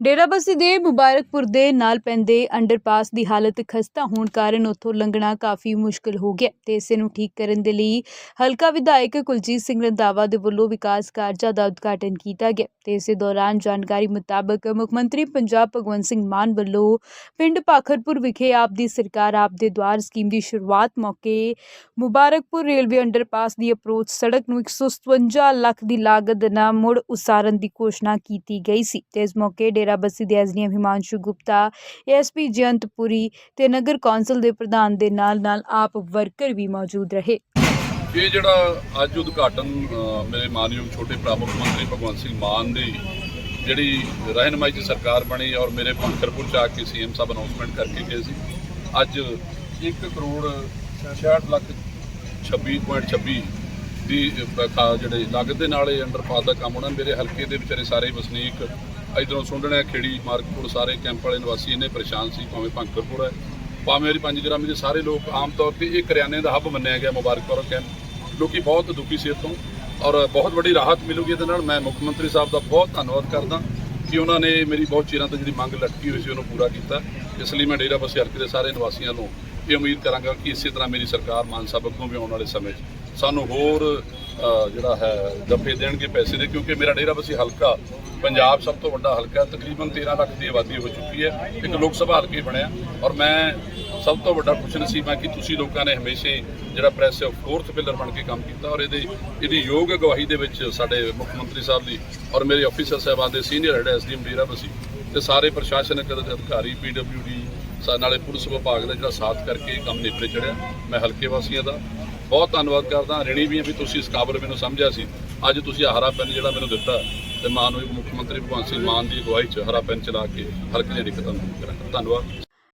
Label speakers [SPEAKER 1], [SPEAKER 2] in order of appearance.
[SPEAKER 1] ਡੇਰਾਬੱਸੀ ਦੇ ਮੁਬਾਰਕਪੁਰ ਦੇ ਨਾਲ ਪੈਂਦੇ ਅੰਡਰਪਾਸ ਦੀ ਹਾਲਤ ਖਸਤਾ ਹੋਣ ਕਾਰਨ ਉੱਥੋਂ ਲੰਘਣਾ ਕਾਫੀ ਮੁਸ਼ਕਲ ਹੋ ਗਿਆ ਤੇ ਇਸੇ ਨੂੰ ਠੀਕ ਕਰਨ ਦੇ ਲਈ ਹਲਕਾ ਵਿਧਾਇਕ ਕੁਲਜੀਤ ਸਿੰਘ ਰੰਧਾਵਾ ਦੇ ਵੱਲੋਂ ਵਿਕਾਸ ਕਾਰਜਾਂ ਦਾ ਉਦਘਾਟਨ ਕੀਤਾ ਗਿਆ ਤੇ ਇਸੇ ਦੌਰਾਨ ਜਾਣਕਾਰੀ ਮੁਤਾਬਕ ਮੁੱਖ ਮੰਤਰੀ ਪੰਜਾਬ ਭਗਵੰਤ ਸਿੰਘ ਮਾਨ ਵੱਲੋਂ ਪਿੰਡ ਪਾਖਰਪੁਰ ਵਿਖੇ ਆਪ ਦੀ ਸਰਕਾਰ ਆਪ ਦੇ ਦੁਆਰ ਸਕੀਮ ਦੀ ਸ਼ੁਰੂਆਤ ਮੌਕੇ ਮੁਬਾਰਕਪੁਰ ਰੇਲਵੇ ਅੰਡਰਪਾਸ ਦੀ ਅਪਰੋਚ ਸੜਕ ਨੂੰ 157 ਲੱਖ ਦੀ ਲਾਗਤ ਨਾਲ ਮੁੜ ਉਸਾਰਨ ਦੀ ਘੋਸ਼ਣਾ ਕੀਤੀ ਗਈ ਸੀ ਤੇ ਇਸ ਮੌਕੇ ਡੇਰਾ ਡੇਰਾਬੱਸੀ ਦੇ ਐਸਡੀਐਮ ਹਿਮਾਂਸ਼ੂ ਗੁਪਤਾ ਏਐਸਪੀ ਜਯੰਤਪੁਰੀ ਤੇ ਨਗਰ ਕੌਂਸਲ ਦੇ ਪ੍ਰਧਾਨ ਦੇ ਨਾਲ ਨਾਲ ਆਪ ਵਰਕਰ ਵੀ ਮੌਜੂਦ ਰਹੇ।
[SPEAKER 2] ਇਹ ਜਿਹੜਾ ਅੱਜ ਉਦਘਾਟਨ ਮੇਰੇ ਮਾਨਯੋਗ ਛੋਟੇ ਭਰਾ ਮੁੱਖ ਮੰਤਰੀ ਭਗਵੰਤ ਸਿੰਘ ਮਾਨ ਦੀ ਜਿਹੜੀ ਰਹਿਨਮਾਈ 'ਚ ਸਰਕਾਰ ਬਣੀ ਔਰ ਮੇਰੇ ਪੰਖਰਪੁਰ ਚ ਆ ਕੇ ਸੀਐਮ ਸਾਹਿਬ ਅਨਾਉਂਸਮੈਂਟ ਕਰਕੇ ਗਏ ਸੀ, ਅੱਜ 1 ਕਰੋੜ 66 ਲੱਖ 26.26 ਦੀ ਅ, ਜਿਹੜੇ ਲਾਗਤ ਦੇ ਨਾਲ ਇਹ ਅੰਡਰਪਾਸ ਦਾ ਕੰਮ ਹੋਣਾ ਮੇਰੇ ਹਲਕੇ ਦੇ ਵਿਚਾਰੇ ਸਾਰੇ ਵਸਨੀਕ ਇਧਰੋਂ ਸੁੰਡਣਾ ਖੇੜੀ ਮਾਰਕਪੁਰ ਸਾਰੇ ਕੈਂਪ ਵਾਲੇ ਨਿਵਾਸੀ ਇਹਨੇ ਪਰੇਸ਼ਾਨ ਸੀ ਭਾਵੇਂ ਪੰਖਰਪੁਰ ਹੈ ਭਾਵੇਂ ਮੇਰੀ ਪੰਜ ਗ੍ਰਾਮੀ ਦੇ ਸਾਰੇ ਲੋਕ ਆਮ ਤੌਰ ਤੇ ਇਹ ਕਰਿਆਨੇ ਦਾ ਹੱਬ ਮੰਨਿਆ ਗਿਆ ਮੁਬਾਰਕਪੁਰ ਕੈਂਪ ਲੋਕੀ ਬਹੁਤ ਦੁਖੀ ਸੀ ਇੱਥੋਂ ਔਰ ਬਹੁਤ ਵੱਡੀ ਰਾਹਤ ਮਿਲੂਗੀ ਇਹਦੇ ਨਾਲ। ਮੈਂ ਮੁੱਖ ਮੰਤਰੀ ਸਾਹਿਬ ਦਾ ਬਹੁਤ ਧੰਨਵਾਦ ਕਰਦਾ ਕਿ ਉਹਨਾਂ ਨੇ ਮੇਰੀ ਬਹੁਤ ਚਿਰਾਂ ਤੋਂ ਜਿਹੜੀ ਮੰਗ ਲਟਕੀ ਹੋਈ ਸੀ ਉਹਨੂੰ ਪੂਰਾ ਕੀਤਾ। ਇਸ ਲਈ ਮੈਂ ਡੇਰਾ ਬਸੀ ਹਲਕੇ ਦੇ ਸਾਰੇ ਨਿਵਾਸੀਆਂ ਨੂੰ ਇਹ ਉਮੀਦ ਕਰਾਂਗਾ ਕਿ ਇਸੇ ਤਰ੍ਹਾਂ ਮੇਰੀ ਸਰਕਾਰ ਮਾਨ ਸਾਹਿਬ ਅੱਗੋਂ ਵੀ ਆਉਣ ਵਾਲੇ ਸਮੇਂ 'ਚ ਸਾਨੂੰ ਹੋਰ ਜਿਹੜਾ ਹੈ ਦਫੇ ਦੇਣਗੇ ਪੈਸੇ ਦੇ, ਕਿਉਂਕਿ ਮੇਰਾ ਡੇਰਾ ਬਸੀ ਹਲਕਾ, ਪੰਜਾਬ ਸਭ ਤੋਂ ਵੱਡਾ ਹਲਕਾ, ਤਕਰੀਬਨ 13 ਲੱਖ ਦੀ ਆਬਾਦੀ ਹੋ ਚੁੱਕੀ ਹੈ, ਇੱਕ ਲੋਕ ਸਭਾ ਹਲਕੇ ਬਣਿਆ। ਔਰ ਮੈਂ ਸਭ ਤੋਂ ਵੱਡਾ ਖੁਸ਼ਨਸੀਬ ਹਾਂ ਕਿ ਤੁਸੀਂ ਲੋਕਾਂ ਨੇ ਹਮੇਸ਼ਾ ਜਿਹੜਾ ਪ੍ਰੈਸ ਫੋਰਥ ਪਿਲਰ ਬਣ ਕੇ ਕੰਮ ਕੀਤਾ ਔਰ ਇਹਦੇ, ਇਹਦੀ ਯੋਗ ਅਗਵਾਈ ਦੇ ਵਿੱਚ ਸਾਡੇ ਮੁੱਖ ਮੰਤਰੀ ਸਾਹਿਬ ਦੀ ਔਰ ਮੇਰੇ ਅਫੀਸਰ ਸਾਹਿਬਾਨ ਦੇ senior head SDM Dera Bassi ਤੇ ਸਾਰੇ ਪ੍ਰਸ਼ਾਸਨਿਕ ਅਧਿਕਾਰੀ ਪੀਡਬਲਯੂਡੀ ਨਾਲੇ ਪੁਲਿਸ ਵਿਭਾਗ ਦਾ ਜਿਹੜਾ ਸਾਥ ਕਰਕੇ ਇਹ ਕੰਮ ਨਿਪਰੇ ਚੜਿਆ। ਮੈਂ ਹਲਕੇ ਵਾਸੀਆਂ ਦਾ ਬਹੁਤ ਧੰਨਵਾਦ ਕਰਦਾ। ਰਿਣੀ ਵੀ ਹਾਂ ਵੀ ਤੁਸੀਂ ਇਸ ਕਾਬਲ ਮੈਨੂੰ ਸਮਝਿਆ ਸੀ। ਅੱਜ ਤੁਸੀਂ ਹਰਾ ਪੈਨ ਜਿਹੜਾ ਮੈਨੂੰ ਦਿੱਤਾ ਤੇ ਮਾਨਯੋਗ ਮੁੱਖ ਮੰਤਰੀ ਭਗਵੰਤ ਸਿੰਘ ਮਾਨ ਦੀ ਅਗਵਾਈ 'ਚ ਹਰਾ ਪੈਨ ਚਲਾ ਕੇ ਹਲਕੇ ਦੀਆਂ ਦਿੱਕਤਾਂ ਨੂੰ ਕਰਾਂਗਾ। ਧੰਨਵਾਦ।